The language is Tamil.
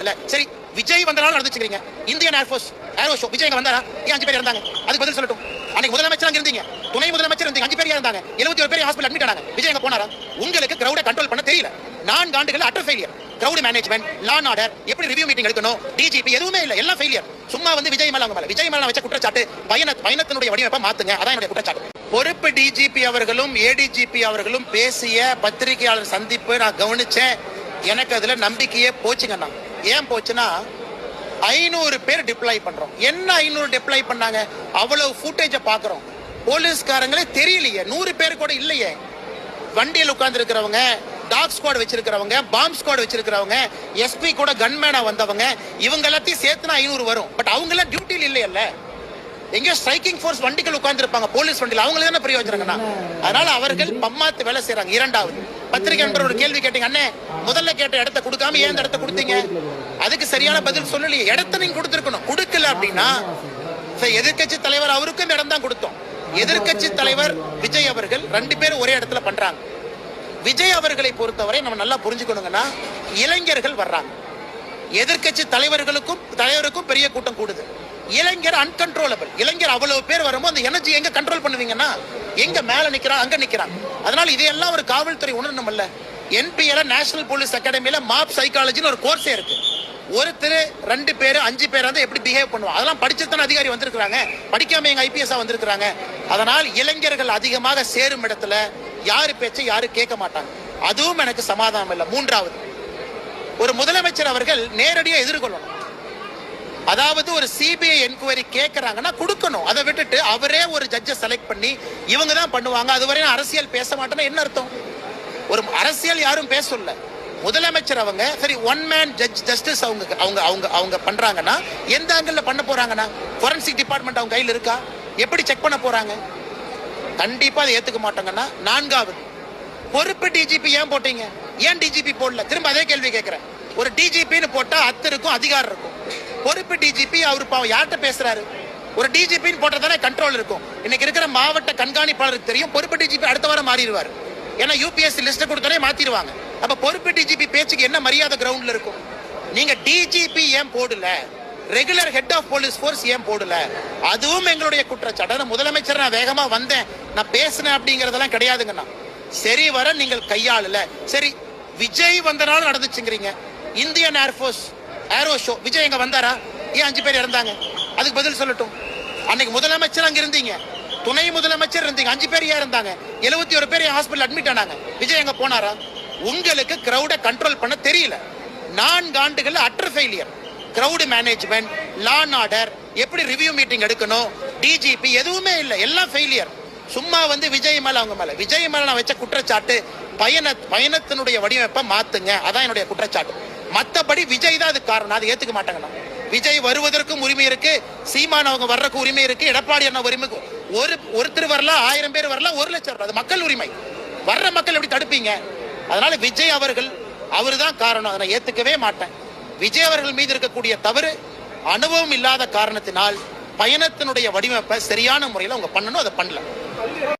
இல்ல சரி விஜய் வந்தனால நடந்துச்சுக்கிறீங்க Indian air force aero show Vijay வந்தாரா? ஏன் அஞ்சு பேர் இருந்தாங்க அதுக்கு பதில் சொல்லட்டும். அன்னைக்கு முதலமைச்சர் அங்க இருந்தீங்க. துணை முதலமைச்சர் இருந்தீங்க. அஞ்சு பேர் இருந்தாங்க? எழுபத்தி ஒரு பேர் ஹாஸ்பிட்டல் அட்மிட் ஆனாங்க. விஜய் எங்க போனாரா? உங்களுக்கு கிரௌட கண்ட்ரோல் பண்ண தெரியல. நான்கு ஆண்டுகள் utter failure crowd management law and order எப்படி ரிவ்யூ மீட்டிங் எடுக்கணும்? டிஜிபி எதுவுமே இல்ல. எல்லாம் ஃபெயிலியர் சும்மா வந்து விஜய் மேல அவங்க மேல. விஜய் மேல வச்ச குற்றச்சாட்டு பயண பயணத்தினுடைய வடிவமைப்பை மாத்துங்க. அதான் என்னுடைய குற்றச்சாட்டு. பொறுப்பு டிஜிபி அவர்களும் ஏடிஜிபி அவர்களும் பேசிய பத்திரிகையாளர் சந்திப்பு நான் கவனிச்சேன். எனக்கு அதுல நம்பிக்கையே போச்சுங்கண்ணா. ஏன் போச்சுன்னா ஐநூறு பேர் டிப்ளாய் பண்றோம். என்ன ஐநூறு டிப்ளாய் பண்ணாங்க? அவ்வளவு ஃபுட்டேஜை பாக்குறோம். போலீஸ்காரங்களே தெரியலையே. நூறு பேர் கூட இல்லையே. வண்டியில் உட்கார்ந்து இருக்கிறவங்க டாக் ஸ்குவாட் வச்சிருக்கிறவங்க பாம்ப் ஸ்குவாட் வச்சிருக்கிறவங்க எஸ்பி கூட கன்மேனா வந்தவங்க இவங்க எல்லாத்தையும் சேர்த்துனா ஐநூறு வரும். பட் அவங்க எல்லாம் டியூட்டியில் இல்லையல்ல. எங்கேயோ ஸ்ட்ரைக்கிங் ஃபோர்ஸ் வண்டிகள் உட்கார்ந்து இருப்பாங்க போலீஸ் வண்டியில். அவங்களுக்கு தானே பிரயோஜனங்கண்ணா அதனால அவர்கள் பம்மாத்து வேலை செய்றாங்க. இரண்டாவது. பத்திரிகை நண்பர் ஒரு கேள்வி கேட்டீங்க அண்ணே முதல்ல கேட்ட இடத்த கொடுக்காம ஏன் இடத்த கொடுத்தீங்க? அதுக்கு சரியான பதில் சொல்லலையே. இடத்த நீங்க கொடுத்துருக்கணும். கொடுக்கல அப்படின்னா எதிர்கட்சி எதிர்க்கட்சி தலைவர் அவருக்கும் இந்த இடம் தான் கொடுத்தோம். எதிர்க்கட்சி தலைவர் விஜய் அவர்கள் ரெண்டு பேரும் ஒரே இடத்துல பண்றாங்க. விஜய் அவர்களை பொறுத்தவரை நம்ம நல்லா புரிஞ்சுக்கணுங்கன்னா இளைஞர்கள் வர்றாங்க. எதிர்க்கட்சி தலைவர்களுக்கும் தலைவருக்கும் பெரிய கூட்டம் கூடுது. இளைஞர் அன்கன்ட்ரோலபிள் இளைஞர் அவ்வளவு பேர் வரும்போது அந்த எனர்ஜி எங்க கண்ட்ரோல் பண்ணுவீங்கன்னா எங்க மேல நிக்கிறான் அங்க நிக்கிறான். அதனால இதையெல்லாம் ஒரு காவல்துறை உணரணும்ல என்பிஎல நேஷனல் போலீஸ் அகாடமியில மாப் சைக்காலஜின்னு ஒரு கோர்ஸே இருக்கு. ஒருத்தர் ரெண்டு பேர் அஞ்சு பேர் வந்து எப்படி பிஹேவ் பண்ணுவோம் அதெல்லாம் படிச்சுத்தான அதிகாரி வந்திருக்கிறாங்க. படிக்காம எங்க ஐபிஎஸ் வந்திருக்கிறாங்க. அதனால் இளைஞர்கள் அதிகமாக சேரும் இடத்துல யாரு பேச்சை யாரு கேட்க மாட்டாங்க. அதுவும் எனக்கு சமாதானம் இல்லை. மூன்றாவது ஒரு முதலமைச்சர் அவர்கள் நேரடியாக எதிர்கொள்ளணும். அதாவது ஒரு சிபிஐ என்கொயரி கேட்கறாங்கன்னா கொடுக்கணும். அதை விட்டுட்டு அவரே ஒரு ஜட்ஜை செலக்ட் பண்ணி இவங்க தான் பண்ணுவாங்க. அதுவரை நான் அரசியல் பேச மாட்டேன்னா என்ன அர்த்தம்? ஒரு அரசியல் யாரும் பேச சொல்ல முதலமைச்சர் அவங்க சரி ஒன் மேன் ஜட்ஜ் ஜஸ்டிஸ் அவங்க அவங்க அவங்க அவங்க பண்றாங்கன்னா எந்த ஆங்கிள் பண்ண போறாங்கன்னா? ஃபொரன்சிக் டிபார்ட்மெண்ட் அவங்க கையில் இருக்கா? எப்படி செக் பண்ண போறாங்க? கண்டிப்பா அதை ஏத்துக்க மாட்டாங்கன்னா நான்காவது பொறுப்பு டிஜிபி ஏன் போட்டீங்க? ஏன் டிஜிபி போடல? திரும்ப அதே கேள்வி கேட்கிறேன் ஒரு டிஜிபின்னு போட்டா அத்து இருக்கும் அதிகாரம் இருக்கும். பொறுப்பு டிஜிபி அவர் பாவம் யார்கிட்ட பேசுறாரு? ஒரு டிஜிபின்னு போட்டதானே கண்ட்ரோல் இருக்கும். இன்னைக்கு இருக்கிற மாவட்ட கண்காணிப்பாளருக்கு தெரியும் பொறுப்பு டிஜிபி அடுத்த வாரம் மாறிடுவார். ஏன்னா யூபிஎஸ்சி லிஸ்ட் கொடுத்தாலே மாத்திடுவாங்க. அப்ப பொறுப்பு டிஜிபி பேச்சுக்கு என்ன மரியாதை கிரவுண்ட்ல இருக்கும்? நீங்க டிஜிபி ஏன் போடல? Regular head of police force ஏன் போடல? அதுவும் எங்களுடைய குற்றச்சாட்டு. முதலமைச்சர் நான் வேகமா வந்தேன். நான் பேசினேன் அப்படிங்கறதெல்லாம் கிடையாதுங்கண்ணா. சரி வர நீங்கள் கையாளல. சரி விஜய் வந்தனால நடந்துச்சுங்கிறீங்க. Indian air force aero show Vijay எங்க வந்தாரா? ஏன் அஞ்சு பேர் இறந்தாங்க? அதுக்கு பதில் சொல்லட்டும். அன்னைக்கு முதலமைச்சர் அங்க இருந்தீங்க. துணை முதலமைச்சர் இருந்தீங்க. அஞ்சு பேர் ஏன் இருந்தாங்க எழுபத்தி ஒரு பேர் ஹாஸ்பிட்டல் அட்மிட் ஆனாங்க. விஜய் எங்க போனாரா? உங்களுக்கு கிரௌட கண்ட்ரோல் பண்ண தெரியல. நான்கு ஆண்டுகள் utter failure crowd management law and order எப்படி ரிவ்யூ மீட்டிங் எடுக்கணும்? டிஜிபி எதுவுமே இல்லை. எல்லாம் ஃபெயிலியர் சும்மா வந்து விஜய் மேல அவங்க மேல. விஜய் மேல நான் வச்ச குற்றச்சாட்டு பயண பயணத்தினுடைய வடிவமைப்பை மாத்துங்க. அதான் என்னுடைய குற்றச்சாட்டு. மத்தபடி விஜய் தான் அது காரணம். அதை ஏத்துக்க மாட்டாங்கண்ணா. விஜய் வருவதற்கும் உரிமை இருக்கு. சீமான் அவங்க வர்றதுக்கு உரிமை இருக்கு. எடப்பாடி அண்ணா உரிமை ஒரு ஒருத்தர் வரலாம் ஆயிரம் பேர் வரலாம் ஒரு லட்சம் வரலாம் அது மக்கள் உரிமை. வர்ற மக்கள் எப்படி தடுப்பீங்க? அதனால விஜய் அவர்கள் அவர்தான் காரணம். அதை நான் ஏத்துக்கவே மாட்டேன். விஜய் அவர்கள் மீது இருக்கக்கூடிய தவறு அனுபவம் இல்லாத காரணத்தினால் பயணத்தினுடைய வடிவமைப்பை சரியான முறையில் அவங்க பண்ணணும். அதை பண்ணல.